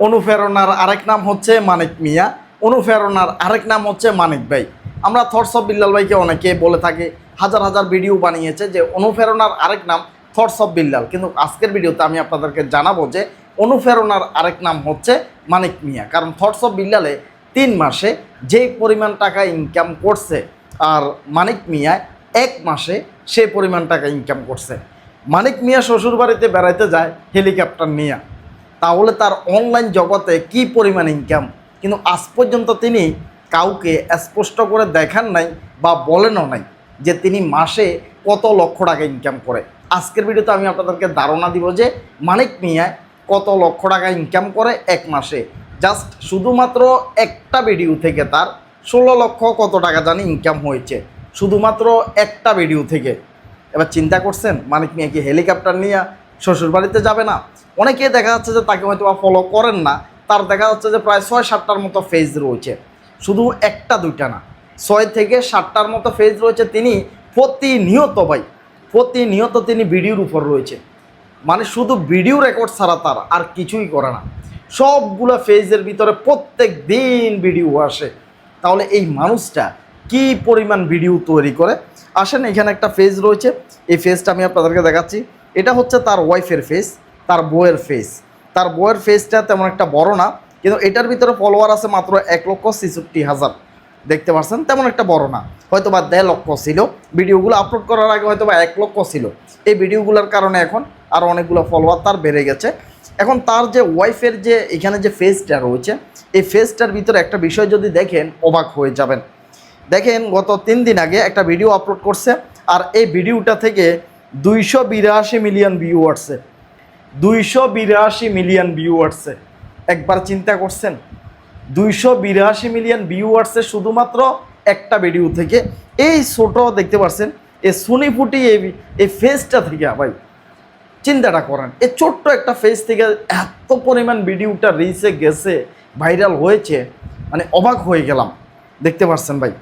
অনুপ্রেরণার আরেক নাম হচ্ছে মানিক মিয়া। অনুপ্রেরণার আরেক নাম হচ্ছে মানিক ভাই। আমরা থটস অফ বিল্লাল ভাইকে অনেকে বলে থাকি, হাজার হাজার ভিডিও বানিয়েছে যে অনুপ্রেরণার আরেক নাম থটস অফ বিল্লাল কিন্তু আজকের ভিডিওতে আমি আপনাদেরকে জানাব যে অনুপ্রেরণার আরেক নাম হচ্ছে মানিক মিয়া। কারণ থটস অফ বিল্লালে তিন মাসে যে পরিমাণ টাকা ইনকাম করছে আর মানিক মিয়া, এক মাসে সে পরিমাণ টাকা ইনকাম করছে। মানিক মিয়া শ্বশুরবাড়িতে বেড়াইতে যায় হেলিকপ্টার নিয়ে। তাহলে তার অনলাইন জগতে কি পরিমাণ ইনকাম কিন্তু আজ পর্যন্ত তিনি কাউকে স্পষ্ট করে দেখান নাই বা বলেনও নাই যে তিনি মাসে কত লক্ষ টাকা ইনকাম করে। আজকের ভিডিওতে আমি আপনাদেরকে ধারণা দিব যে মানিক মিয়া কত লক্ষ টাকা ইনকাম করে এক মাসে। জাস্ট শুধুমাত্র একটা ভিডিও থেকে তার ষোলো লক্ষ কত টাকা জানি ইনকাম হয়েছে। শুধুমাত্র একটা ভিডিও থেকে। এবার চিন্তা করছেন, মানিক মিয়া কি হেলিকপ্টার নিয়ে শ্বশুর বাড়িতে যাবে না। অনেকেই দেখা যাচ্ছে যে তাকে হয়তো ফলো করেন না। তার দেখা যাচ্ছে যে প্রায় ছয় সাতটার মতো ফেজ রয়েছে। শুধু একটা, দুইটা না। ছয় থেকে সাতটার মতো ফেজ রয়েছে তিনি। প্রতিনিয়ত ভাই, প্রতিনিয়ত তিনি ভিডিওর উপর রয়েছে। মানে শুধু ভিডিও রেকর্ড ছাড়া তার আর কিছুই করে না। সবগুলো ফেজের ভিতরে প্রত্যেক দিন ভিডিও আসে। তাহলে এই মানুষটা কি পরিমাণ ভিডিও তৈরি করে? আসেন, এখানে একটা ফেজ রয়েছে। এই ফেজটা আমি আপনাদেরকে দেখাচ্ছি। এটা হচ্ছে তার ওয়াইফের ফেস তার বউয়ের ফেস তার বউয়ের ফেসটা তেমন একটা বড় না, কিন্তু এটার ভিতরে ফলোয়ার আছে মাত্র এক লক্ষ ছেষট্টি হাজার। দেখতে পাচ্ছেন তেমন একটা বড় না। হয়তো বা দেড় লক্ষ ছিল। ভিডিওগুলো আপলোড করার আগে হয়তো বা এক লক্ষ ছিল। এই ভিডিওগুলোর কারণে এখন আরও অনেকগুলো ফলোয়ার তার বেড়ে গেছে। এখন তার যে ওয়াইফের যে এখানে যে ফেসটা রয়েছে, এই ফেসটার ভিতরে একটা বিষয় যদি দেখেন, অবাক হয়ে যাবেন। দেখেন, গত তিন দিন আগে একটা ভিডিও আপলোড করছে, আর এই ভিডিওটা থেকে দুইশো বিরাশি মিলিয়ন ভিউ আসছে দুইশো বিরাশি মিলিয়ন ভিউ আসছে একবার চিন্তা করছেন? দুইশো বিরাশি মিলিয়ন ভিউ আসছে শুধুমাত্র একটা ভিডিও থেকে। এই ছোট দেখতে পাচ্ছেন, এই সুনি ফুটি এই এই ফেসটা থেকে ভাই। চিন্তাটা করেন, এই ছোট্ট একটা ফেস থেকে এত পরিমাণ ভিডিওটা রিচে গেছে ভাইরাল হয়েছে মানে অবাক হয়ে গেলাম। দেখতে পাচ্ছেন ভাই,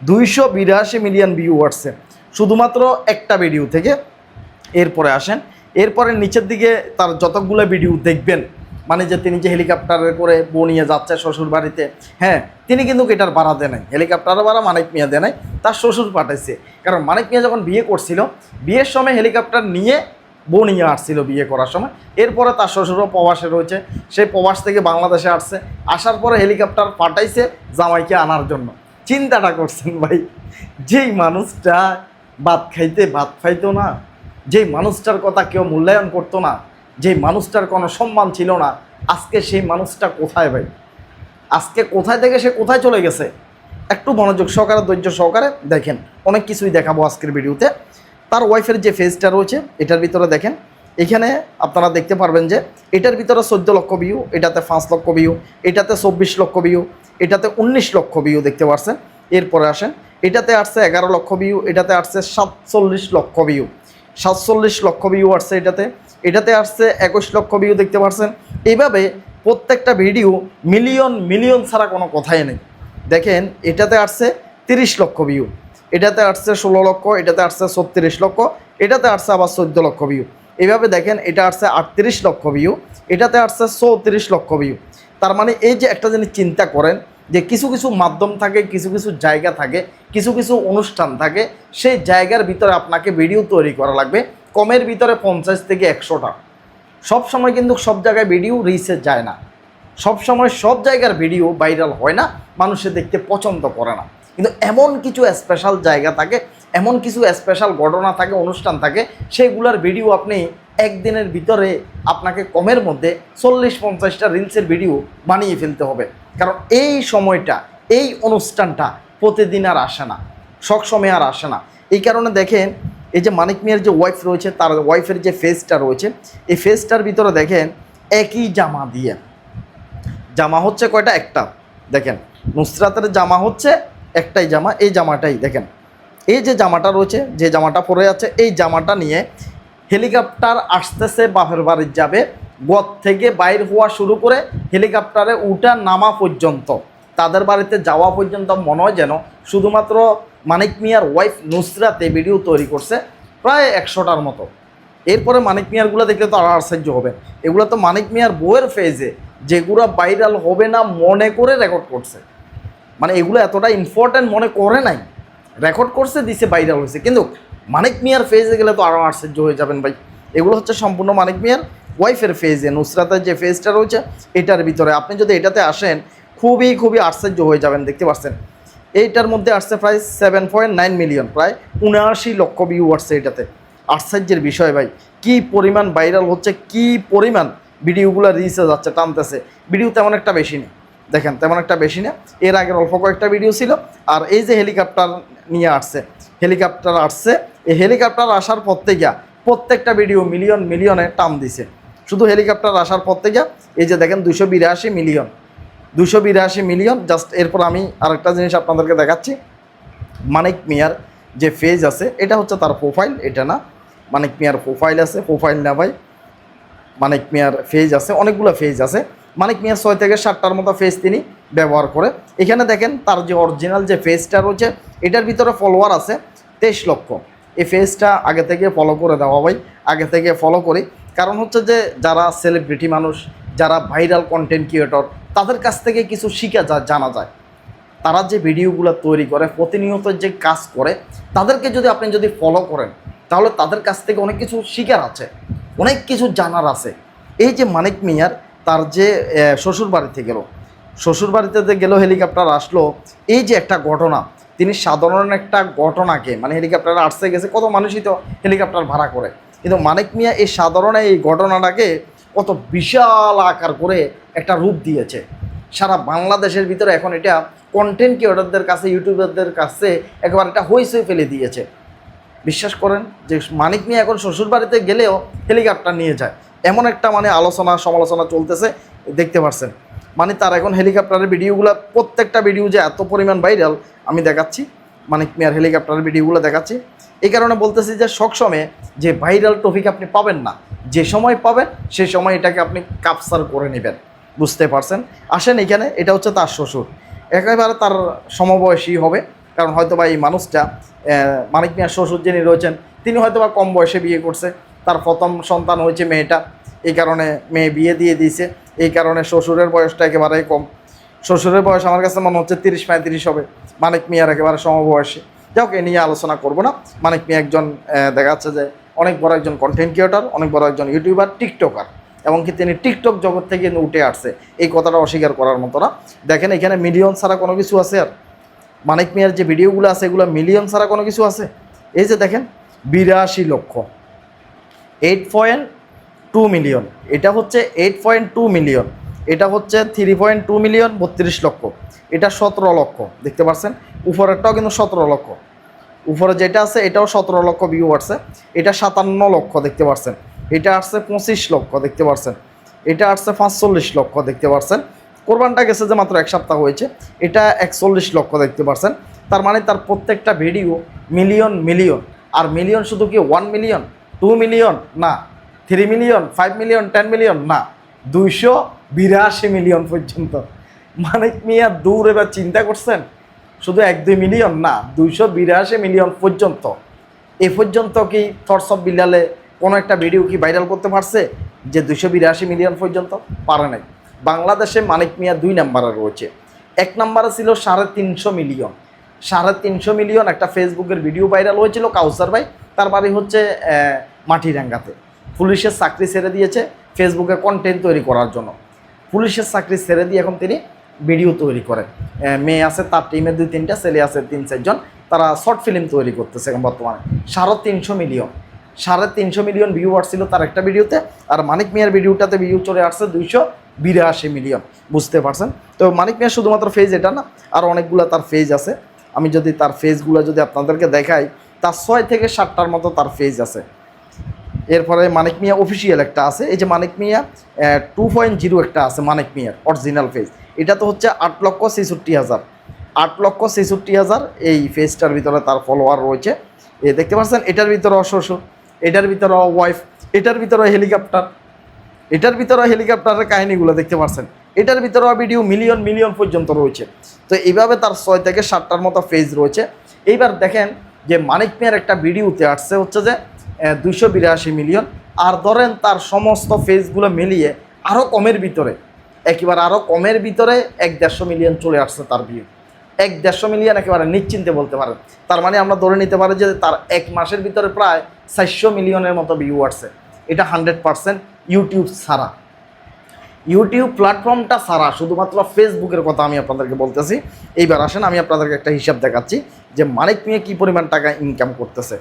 দুইশো বিরাশি মিলিয়ন ভিউ আসছে শুধুমাত্র একটা ভিডিও থেকে এরপরে আসেন। এরপরে নিচের দিকে তার যতগুলো ভিডিও দেখবেন মানে যে তিনি যে হেলিকপ্টারে করে বউ নিয়ে যাচ্ছে শ্বশুর বাড়িতে হ্যাঁ তিনি কিন্তু এটার ভাড়া দেয় নাই। হেলিকপ্টারের ভাড়া মানিক মিয়া দেয় নাই, তার শ্বশুর পাঠাইছে। কারণ মানিক মিয়া যখন বিয়ে করছিল, বিয়ের সময় হেলিকপ্টার নিয়ে বউ নিয়ে আসছিল বিয়ে করার সময়। এরপরে তার শ্বশুরও প্রবাসে রয়েছে সেই প্রবাস থেকে বাংলাদেশে আসছে। আসার পরে হেলিকপ্টার পাঠাইছে জামাইকে আনার জন্য। চিন্তাটা করছেন ভাই, যেই মানুষটা ভাত খাইতে ভাত খাইতো না যেই মানুষটার কথা কেউ মূল্যায়ন করতো না, যেই মানুষটার কোনো সম্মান ছিল না, আজকে সেই মানুষটা কোথায় ভাই? আজকে কোথায় থেকে সে কোথায় চলে গেছে? একটু মনোযোগ সহকারে, ধৈর্য সহকারে দেখেন। অনেক কিছুই দেখাবো আজকের ভিডিওতে। তার ওয়াইফের যে ফেজটা রয়েছে, এটার ভিতরে দেখেন। এখানে আপনারা দেখতে পারবেন যে, এটার ভিতরে চোদ্দ লক্ষ ভিউ এটাতে পাঁচ লক্ষ ভিউ এটাতে চব্বিশ লক্ষ ভিউ এটাতে উনিশ লক্ষ ভিউ দেখতে পারছেন। এরপরে আসেন, এটাতে আসছে এগারো লক্ষ ভিউ এটাতে আসছে সাতচল্লিশ লক্ষ ভিউ সাতচল্লিশ লক্ষ ভিউ আসছে এটাতে। এটাতে আসছে একুশ লক্ষ ভিউ দেখতে পাচ্ছেন এইভাবে প্রত্যেকটা ভিডিও মিলিয়ন মিলিয়ন ছাড়া কোনো কথাই নেই। দেখেন, এটাতে আসছে তিরিশ লক্ষ ভিউ এটাতে আসছে ষোলো লক্ষ, এটাতে আসছে ছত্রিশ লক্ষ, এটাতে আসছে আবার চোদ্দ লক্ষ ভিউ এইভাবে দেখেন, এটা আসছে আটত্রিশ লক্ষ ভিউ এটাতে আসছে চৌত্রিশ লক্ষ ভিউ তার মানে এই যে একটা জিনিস চিন্তা করেন যে কিছু কিছু মাধ্যম থাকে, কিছু কিছু জায়গা থাকে, কিছু কিছু অনুষ্ঠান থাকে, সেই জায়গার ভিতরে আপনাকে ভিডিও তৈরি করা লাগবে। কমের ভিতরে পঞ্চাশ থেকে একশোটা। সব সময় কিন্তু সব জায়গায় ভিডিও রিচে যায় না। সব সময় সব জায়গার ভিডিও ভাইরাল হয় না, মানুষে দেখতে পছন্দ করে না। কিন্তু এমন কিছু স্পেশাল জায়গা থাকে, এমন কিছু স্পেশাল ঘটনা থাকে, অনুষ্ঠান থাকে সেইগুলোর ভিডিও আপনি একদিনের ভিতরে আপনাকে কমের মধ্যে চল্লিশ পঞ্চাশটা রিলসের ভিডিও বানিয়ে ফেলতে হবে। কারণ এই সময়টা, এই অনুষ্ঠানটা প্রতিদিন আর আসে না, সব সময় আর আসে না। এই কারণে দেখেন, এই যে মানিক মিয়ার যে ওয়াইফ রয়েছে, তার ওয়াইফের যে ফেসটা রয়েছে, এই ফেসটার ভিতরে দেখেন, একই জামা দিয়ে। জামা হচ্ছে কয়টা? একটা। দেখেন, নুসরাতের জামা হচ্ছে একটাই জামা, এই জামাটাই দেখেন। এই যে জামাটা রয়েছে, যে জামাটা পরে আছে, এই জামাটা নিয়ে হেলিকপ্টার আসতেছে, বাপের বাড়ির যাবে। গদ থেকে বাইর হওয়া শুরু করে হেলিকপ্টারে উঠা নামা পর্যন্ত, তাদের বাড়িতে যাওয়া পর্যন্ত মনে হয় যেন শুধুমাত্র মানিক মিয়ার ওয়াইফ নুসরাতে ভিডিও তৈরি করছে প্রায় একশোটার মতো। এরপরে মানিক মিয়ারগুলো দেখলে তো আর আশ্চর্য হবে। এগুলো তো মানিক মিয়ার বউয়ের ফেজে যেগুলো ভাইরাল হবে না মনে করে রেকর্ড করছে। মানে এগুলো এতটা ইম্পর্ট্যান্ট মনে করে নাই। রেকর্ড করছে, দিছে ভাইরাল হয়েছে। কিন্তু মানিক মিয়ার ফেজে গেলে তো আরও আশ্চর্য হয়ে যাবেন ভাই। এগুলো হচ্ছে সম্পূর্ণ মানিক মিয়ার ওয়াইফের ফেজে নুসরাতের যে ফেজটা রয়েছে, এটার ভিতরে। আপনি যদি এটাতে আসেন, খুবই খুবই আশ্চর্য হয়ে যাবেন, দেখতে পাচ্ছেন। এইটার মধ্যে আসছে প্রায় সেভেন পয়েন্ট নাইন মিলিয়ন প্রায় উনআশি লক্ষ ভিউ আসছে এটাতে। আশ্চর্যের বিষয় ভাই, কি পরিমাণ ভাইরাল হচ্ছে, কি পরিমাণ ভিডিওগুলো রিচে যাচ্ছে, টানতেছে। ভিডিও তেমন একটা বেশি নেই। দেখেন, তেমন একটা বেশি না এর আগের অল্প কয়েকটা ভিডিও ছিল, আর এই যে হেলিকপ্টার নিয়ে আসছে হেলিকপ্টার আসছে, এই হেলিকপ্টার আসার পর থেকে প্রত্যেকটা ভিডিও মিলিয়ন মিলিয়নে টান দিছে। শুধু হেলিকপ্টার আসার পর থেকে এই যে দেখেন দুশো বিরাশি মিলিয়ন। দুশো বিরাশি মিলিয়ন, জাস্ট এরপর আমি আরেকটা জিনিস আপনাদেরকে দেখাচ্ছি। মানিক মিয়ার যে ফেজ আছে, এটা হচ্ছে তার প্রোফাইল এটা না। মানিক মিয়ার প্রোফাইল আছে প্রোফাইল না ভাই। মানিক মিয়ার ফেজ আছে, অনেকগুলো ফেজ আছে। মানিক মিয়ার ছয় থেকে সাতটার মতো ফেজ তিনি ব্যবহার করে। এখানে দেখেন তার যে অরিজিনাল যে ফেজটা রয়েছে, এটার ভিতরে ফলোয়ার আছে তেইশ লক্ষ। এই ফেজটা আগে থেকে ফলো করে দেওয়া ভাই আগে থেকে ফলো করি। কারণ হচ্ছে যে যারা সেলিব্রিটি মানুষ, যারা ভাইরাল কন্টেন্ট ক্রিয়েটর তাদের কাছ থেকে কিছু শিখা যায় জানা যায়। তারা যে ভিডিওগুলো তৈরি করে, প্রতিনিয়ত যে কাজ করে, তাদেরকে যদি আপনি যদি ফলো করেন, তাহলে তাদের কাছ থেকে অনেক কিছু শিকার আছে, অনেক কিছু জানার আছে। এই যে মানিক মিয়ার তার যে শ্বশুর বাড়িতে গেল শ্বশুর বাড়িতে যে গেল হেলিকপ্টার আসলো, এই যে একটা ঘটনা, তিনি সাধারণ একটা ঘটনাকে মানে হেলিকপ্টার আসতে গেছে, কত মানুষই তো হেলিকপ্টার ভাড়া করে। কিন্তু মানিক মিয়া এই সাধারণ এই ঘটনাটাকে কত বিশাল আকার করে একটা রূপ দিয়েছে। সারা বাংলাদেশের ভিতরে এখন এটা কন্টেন্ট ক্রিয়েটরদের কাছে ইউটিউবারদের কাছে একবার এটা হইসই ফেলে দিয়েছে। বিশ্বাস করেন যে মানিক মিয়া এখন শ্বশুর বাড়িতে গেলেও হেলিকপ্টার নিয়ে যায়। এমন একটা মানে আলোচনা, সমালোচনা চলতেছে, দেখতে পাচ্ছেন মানে তার এখন হেলিকপ্টারের ভিডিওগুলো, প্রত্যেকটা ভিডিও যে এত পরিমাণ ভাইরাল আমি দেখাচ্ছি। মানিক মিয়ার হেলিকপ্টারের ভিডিওগুলো দেখাচ্ছি। এই কারণে বলতেছি যে সবসময় যে ভাইরাল টপিক আপনি পাবেন না, যে সময় পাবেন, সে সময় এটাকে আপনি কাপসার করে নেবেন। বুঝতে পারছেন? আসেন এখানে, এটা হচ্ছে তার শ্বশুর। একেবারে তার সমবয়সী হবে, কারণ হয়তো বা এই মানুষটা মানিক মিয়ার শ্বশুর যিনি রয়েছেন, তিনি হয়তো বা কম বয়সে বিয়ে করছে। তার প্রথম সন্তান হয়েছে মেয়েটা। এই কারণে মেয়ে বিয়ে দিয়ে দিয়েছে। এই কারণে শ্বশুরের বয়সটা একেবারেই কম। শ্বশুরের বয়স আমার কাছে মনে হচ্ছে তিরিশ পঁয়ত্রিশ হবে। মানিক মিয়ার একেবারে সমবয়সী। যাই হোক, এ নিয়ে আলোচনা করব না। মিয়া একজন দেখা যাচ্ছে যে অনেক বড় একজন কন্টেন্ট ক্রিয়েটর অনেক বড় একজন ইউটিউবার টিকটকার এমনকি তিনি টিকটক জগৎ থেকে উঠে আসছে। এই কথাটা অস্বীকার করার মতো না। দেখেন, এখানে মিলিয়ন ছাড়া কোনো কিছু আছে আর। মানিক মিয়ার যে ভিডিওগুলো আছে, এগুলো মিলিয়ন ছাড়া কোনো কিছু আছে। এই যে দেখেন, বিরাশি লক্ষ। এইট পয়েন্ট টু মিলিয়ন এটা হচ্ছে এইট পয়েন্ট টু মিলিয়ন এটা হচ্ছে থ্রি পয়েন্ট টু মিলিয়ন বত্রিশ লক্ষ। এটা সতেরো লক্ষ, দেখতে পাচ্ছেন উপরেরটাও কিন্তু সতেরো লক্ষ। উপরে যেটা আছে, এটাও সতেরো লক্ষ ভিউ আসছে। এটা সাতান্ন লক্ষ, দেখতে পাচ্ছেন এটা আসছে পঁচিশ লক্ষ, দেখতে পাচ্ছেন এটা আসছে পাঁচচল্লিশ লক্ষ, দেখতে পাচ্ছেন কোরবানটা গেছে যে মাত্র এক সপ্তাহ হয়েছে। এটা একচল্লিশ লক্ষ, দেখতে পাচ্ছেন তার মানে তার প্রত্যেকটা ভিডিও মিলিয়ন মিলিয়ন আর মিলিয়ন শুধু কি ওয়ান মিলিয়ন টু মিলিয়ন না। Three million five million ten million না। দুইশো বিরাশি মিলিয়ন পর্যন্ত। মানে মিয়া দূর এবার চিন্তা করছেন? শুধু এক দুই মিলিয়ন না, দুইশো বিরাশি মিলিয়ন পর্যন্ত। এ পর্যন্ত কি থটস অফ বিল্লালে কোনো একটা ভিডিও কি ভাইরাল করতে পারছে? যে দুইশো বিরাশি মিলিয়ন পর্যন্ত? পারে নাই। বাংলাদেশে মানিক মিয়া দুই নাম্বারে রয়েছে। এক নাম্বারে ছিল সাড়ে তিনশো মিলিয়ন। সাড়ে তিনশো মিলিয়ন একটা ফেসবুকের ভিডিও ভাইরাল হয়েছিল কাউসার ভাই। তার বাড়ি হচ্ছে মাটিরাঙ্গাতে। পুলিশের চাকরি ছেড়ে দিয়েছে ফেসবুকে কন্টেন্ট তৈরি করার জন্য। পুলিশের চাকরি ছেড়ে দিয়ে এখন তিনি ভিডিও তৈরি করেন। মেয়ে আছে, তার টিমের দুই তিনটা, ছেলে আছে তিন চারজন তারা শর্ট ফিল্ম তৈরি করতেছে এখন বর্তমানে। সাড়ে তিনশো মিলিয়ন সাড়ে তিনশো মিলিয়ন ভিউ আসছিল তার একটা ভিডিওতে আর মানিক মিয়ার ভিডিওটাতে ভিউ চলে আসছে দুইশো বিরাশি মিলিয়ন বুঝতে পারছেন? তো মানিক মিয়ার শুধুমাত্র ফেজ এটা না, আর অনেকগুলো তার ফেজ আছে। আমি যদি তার ফেজগুলো যদি আপনাদেরকে দেখাই, তার ছয় থেকে সাতটার মতো তার ফেজ আছে। এরপরে মানিক মিয়া অফিসিয়াল একটা আছে। এই যে Manik Mia two point zero একটা আছে মানিক মিয়ার অরিজিনাল ফেজ এটা তো হচ্ছে আট লক্ষ ছেষট্টি হাজার। আট লক্ষ ছেষট্টি হাজার এই ফেজটার ভিতরে তার ফলোয়ার রয়েছে। এ, দেখতে পাচ্ছেন? এটার ভিতরে শ্বশুর এটার ভিতরে ওয়াইফ এটার ভিতরে হেলিকপ্টার এটার ভিতরে হেলিকপ্টারের কাহিনিগুলো দেখতে পাচ্ছেন? এটার ভিতরে ভিডিও মিলিয়ন মিলিয়ন পর্যন্ত রয়েছে। তো এইভাবে তার ছয় থেকে সাতটার মতো ফেজ রয়েছে। এইবার দেখেন যে মানিক মিয়ার একটা ভিডিওতে আসছে হচ্ছে যে দুইশো বিরাশি মিলিয়ন। আর ধরেন তার সমস্ত ফেজগুলো মিলিয়ে আরও কমের ভিতরে, একেবারে আরও কমের ভিতরে এক দেড়শো মিলিয়ন চলে আসছে তার ভিউ এক দেড়শো মিলিয়ন একেবারে নিশ্চিন্তে বলতে পারেন। তার মানে আমরা ধরে নিতে পারি যে তার এক মাসের ভিতরে প্রায় চারশো মিলিয়নের মতো ভিউ আসছে। এটা হান্ড্রেড পার্সেন্ট ইউটিউব ছাড়া। ইউটিউব প্ল্যাটফর্মটা ছাড়া, শুধুমাত্র ফেসবুকের কথা আমি আপনাদেরকে বলতেছি। এইবার আসেন, আমি আপনাদেরকে একটা হিসাব দেখাচ্ছি যে মানিক নিয়ে কী পরিমাণ টাকা ইনকাম করতেছে।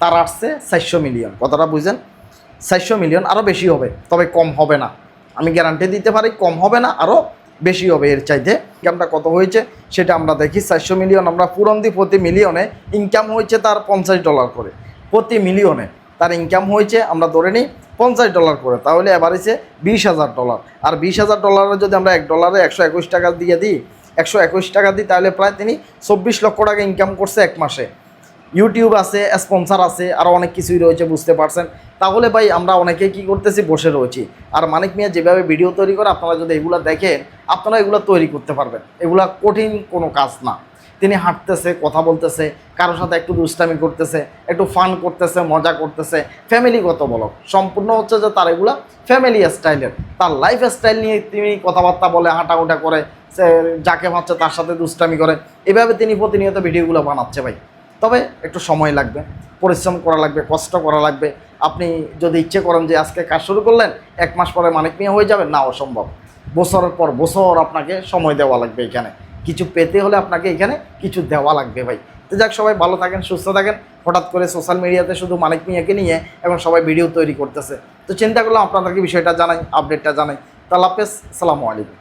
তার আসছে চারশো মিলিয়ন কথাটা বুঝছেন চারশো মিলিয়ন আরও বেশি হবে, তবে কম হবে না। আমি গ্যারান্টি দিতে পারি, কম হবে না আরও বেশি হবে এর চাইতে। ইনকামটা কত হয়েছে সেটা আমরা দেখি। চারশো মিলিয়ন আমরা পুরন দিই প্রতি মিলিয়নে ইনকাম হয়েছে তার পঞ্চাশ ডলার করে। প্রতি মিলিয়নে তার ইনকাম হয়েছে, আমরা ধরে নিই পঞ্চাশ ডলার করে। তাহলে অ্যাভারেজে বিশ হাজার ডলার আর বিশ হাজার ডলারে যদি আমরা এক ডলারে একশো একুশ টাকা দিয়ে দিই, একশো একুশ টাকা দিই, তাহলে প্রায় তিনি চব্বিশ লক্ষ টাকা ইনকাম করছে এক মাসে। ইউটিউব আছে স্পন্সার আছে আরও অনেক কিছুই রয়েছে, বুঝতে পারছেন? তাহলে ভাই, আমরা অনেকে কি করতেছি, বসে রয়েছি। আর মানিক মিয়া যেভাবে ভিডিও তৈরি করে, আপনারা যদি এগুলো দেখেন, আপনারা এগুলো তৈরি করতে পারবেন। এগুলা কঠিন কোনো কাজ না। তিনি হাঁটতেছে, কথা বলতেছে, কারোর সাথে একটু দুষ্টামি করতেছে, একটু ফান করতেছে, মজা করতেছে ফ্যামিলিগত বলো। সম্পূর্ণ হচ্ছে যে তার এগুলা ফ্যামিলি স্টাইলের তার লাইফ স্টাইল নিয়ে তিনি কথাবার্তা বলে হাঁটা হাঁটাউটা করে যাকে ভাবছে তার সাথে দুষ্টামি করে। এভাবে তিনি প্রতিনিয়ত ভিডিওগুলো বানাচ্ছে ভাই। তবে একটু সময় লাগবে, পরিশ্রম করা লাগবে, কষ্ট করা লাগবে। আপনি যদি ইচ্ছে করেন যে আজকে কাজ শুরু করলেন, এক মাস পরে মানিক নিয়ে হয়ে যাবে না অসম্ভব। বছরের পর বছর আপনাকে সময় দেওয়া লাগবে এখানে। কিছু পেতে হলে আপনাকে এখানে কিছু দেওয়া লাগবে ভাই। তো যাক, সবাই ভালো থাকেন, সুস্থ থাকেন। হঠাৎ করে সোশ্যাল মিডিয়াতে শুধু মানিক মিয়াকে নিয়ে এখন সবাই ভিডিও তৈরি করতেছে। তো চিন্তা করলাম আপনাদেরকে বিষয়টা জানাই আপডেটটা জানাই। তাহলে হাফেজ সালামু আলাইকুম।